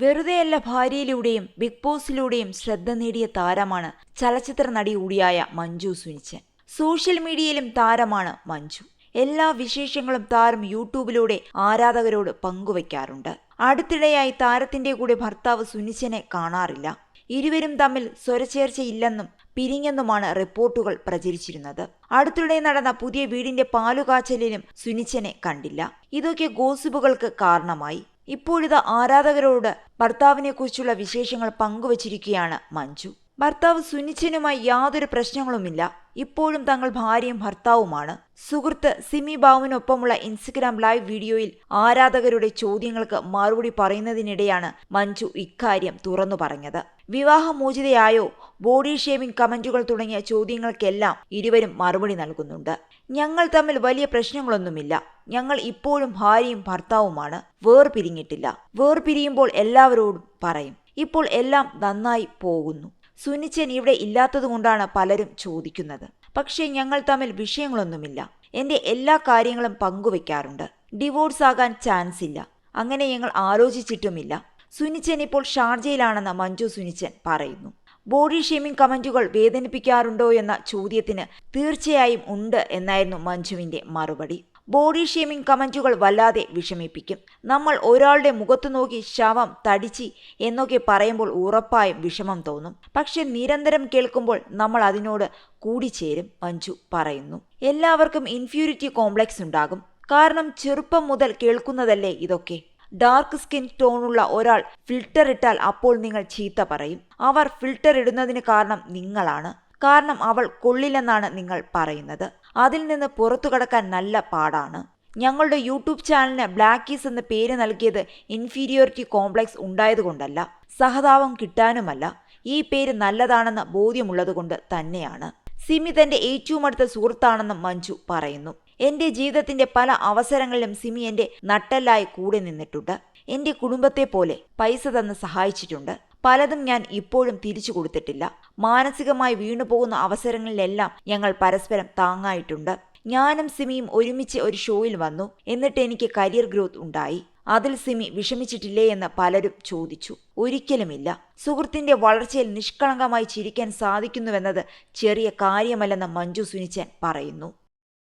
വെറുതെയല്ല ഭാര്യയിലൂടെയും ബിഗ് ബോസിലൂടെയും ശ്രദ്ധ നേടിയ താരമാണ് ചലച്ചിത്ര നടി കൂടിയായ മഞ്ജു സുനിച്ചൻ. സോഷ്യൽ മീഡിയയിലും താരമാണ് മഞ്ജു. എല്ലാ വിശേഷങ്ങളും താരം യൂട്യൂബിലൂടെ ആരാധകരോട് പങ്കുവയ്ക്കാറുണ്ട് അടുത്തിടെയായി താരത്തിന്റെ കൂടെ ഭർത്താവ് സുനിച്ചനെ കാണാറില്ല. ഇരുവരും തമ്മിൽ സ്വരചേർച്ചയില്ലെന്നും പിരിഞ്ഞെന്നുമാണ് റിപ്പോർട്ടുകൾ പ്രചരിച്ചിരുന്നത്. അടുത്തിടെ നടന്ന പുതിയ വീടിന്റെ പാലുകാച്ചലിലും സുനിച്ചനെ കണ്ടില്ല. ഇതൊക്കെ ഗോസിപ്പുകൾക്ക് കാരണമായി. ഇപ്പോഴിത് ആരാധകരോട് ഭർത്താവിനെക്കുറിച്ചുള്ള വിശേഷങ്ങൾ പങ്കുവച്ചിരിക്കുകയാണ് മഞ്ജു. ഭർത്താവ് സുനിച്ചനുമായി യാതൊരു പ്രശ്നങ്ങളുമില്ല. ഇപ്പോഴും തങ്ങൾ ഭാര്യയും ഭർത്താവുമാണ്. സുഹൃത്ത് സിമി ബാബുവിനൊപ്പമുള്ള ഇൻസ്റ്റഗ്രാം ലൈവ് വീഡിയോയിൽ ആരാധകരുടെ ചോദ്യങ്ങൾക്ക് മറുപടി പറയുന്നതിനിടെയാണ് മഞ്ജു ഇക്കാര്യം തുറന്നു പറഞ്ഞത്. വിവാഹമോചിതയായോ ബോഡി ഷേമിംഗ് കമന്റുകൾ തുടങ്ങിയ ചോദ്യങ്ങൾക്കെല്ലാം ഇരുവരും മറുപടി നൽകുന്നുണ്ട്. ഞങ്ങൾ തമ്മിൽ വലിയ പ്രശ്നങ്ങളൊന്നുമില്ല. ഞങ്ങൾ ഇപ്പോഴും ഭാര്യയും ഭർത്താവുമാണ്. വേർപിരിഞ്ഞിട്ടില്ല. വേർപിരിയുമ്പോൾ എല്ലാവരോടും പറയും. ഇപ്പോൾ എല്ലാം നന്നായി പോകുന്നു. സുനിച്ചൻ ഇവിടെ ഇല്ലാത്തതുകൊണ്ടാണ് പലരും ചോദിക്കുന്നത്. പക്ഷേ ഞങ്ങൾ തമ്മിൽ വിഷയങ്ങളൊന്നുമില്ല. എന്റെ എല്ലാ കാര്യങ്ങളും പങ്കുവെക്കാറുണ്ട്. ഡിവോഴ്സ് ആകാൻ ചാൻസ് ഇല്ല. അങ്ങനെ ഞങ്ങൾ ആലോചിച്ചിട്ടുമില്ല. സുനിച്ചൻ ഇപ്പോൾ ഷാർജയിലാണെന്ന് മഞ്ജു സുനിച്ചൻ പറയുന്നു. ബോഡി ഷേമിംഗ് കമന്റുകൾ വേദനിപ്പിക്കാറുണ്ടോ എന്ന ചോദ്യത്തിന് തീർച്ചയായും ഉണ്ട് എന്നായിരുന്നു മഞ്ജുവിന്റെ മറുപടി. ബോഡി ഷേമിംഗ് കമന്റുകൾ വല്ലാതെ വിഷമിപ്പിക്കും. നമ്മൾ ഒരാളുടെ മുഖത്തു നോക്കി ശവം തടിച്ചി എന്നൊക്കെ പറയുമ്പോൾ ഉറപ്പായും വിഷമം തോന്നും. പക്ഷെ നിരന്തരം കേൾക്കുമ്പോൾ നമ്മൾ അതിനോട് കൂടിച്ചേരും മഞ്ജു പറയുന്നു. എല്ലാവർക്കും ഇൻഫ്യൂരിറ്റി കോംപ്ലക്സ് ഉണ്ടാകും. കാരണം ചെറുപ്പം മുതൽ കേൾക്കുന്നതല്ലേ ഇതൊക്കെ? ഡാർക്ക് സ്കിൻ ടോണുള്ള ഒരാൾ ഫിൽട്ടർ ഇട്ടാൽ അപ്പോൾ നിങ്ങൾ ചീത്ത പറയും. അവർ ഫിൽട്ടർ ഇടുന്നതിന് കാരണം നിങ്ങളാണ്. കാരണം അവൾ കൊള്ളില്ലെന്നാണ് നിങ്ങൾ പറയുന്നത്. അതിൽ നിന്ന് പുറത്തു കടക്കാൻ നല്ല പാടാണ്. ഞങ്ങളുടെ യൂട്യൂബ് ചാനലിന് ബ്ലാക്കീസ് എന്ന പേര് നൽകിയത് ഇൻഫീരിയോറിറ്റി കോംപ്ലക്സ് ഉണ്ടായതുകൊണ്ടല്ല. സഹതാപം കിട്ടാനുമല്ല. ഈ പേര് നല്ലതാണെന്ന് ബോധ്യമുള്ളതുകൊണ്ട് തന്നെയാണ്. സിമി തന്റെ ഏറ്റവും അടുത്ത സുഹൃത്താണെന്നും മഞ്ജു പറയുന്നു. എന്റെ ജീവിതത്തിന്റെ പല അവസരങ്ങളിലും സിമി എന്റെ നട്ടല്ലായി കൂടെ നിന്നിട്ടുണ്ട്. എന്റെ കുടുംബത്തെ പോലെ പൈസ തന്ന് സഹായിച്ചിട്ടുണ്ട്. പലതും ഞാൻ ഇപ്പോഴും തിരിച്ചു കൊടുത്തിട്ടില്ല. മാനസികമായി വീണുപോകുന്ന അവസരങ്ങളിലെല്ലാം ഞങ്ങൾ പരസ്പരം താങ്ങായിട്ടുണ്ട്. ഞാനും സിമിയും ഒരുമിച്ച് ഒരു ഷോയിൽ വന്നു. എന്നിട്ട് എനിക്ക് കരിയർ ഗ്രോത്ത് ഉണ്ടായി. അതിൽ സിമി വിഷമിച്ചിട്ടില്ലേ എന്ന് പലരും ചോദിച്ചു. ഒരിക്കലുമില്ല. സുഹൃത്തിന്റെ വളർച്ചയിൽ നിഷ്കളങ്കമായി ചിരിക്കാൻ സാധിക്കുന്നുവെന്നത് ചെറിയ കാര്യമല്ലെന്ന് മഞ്ജു സുനിച്ചൻ പറയുന്നു.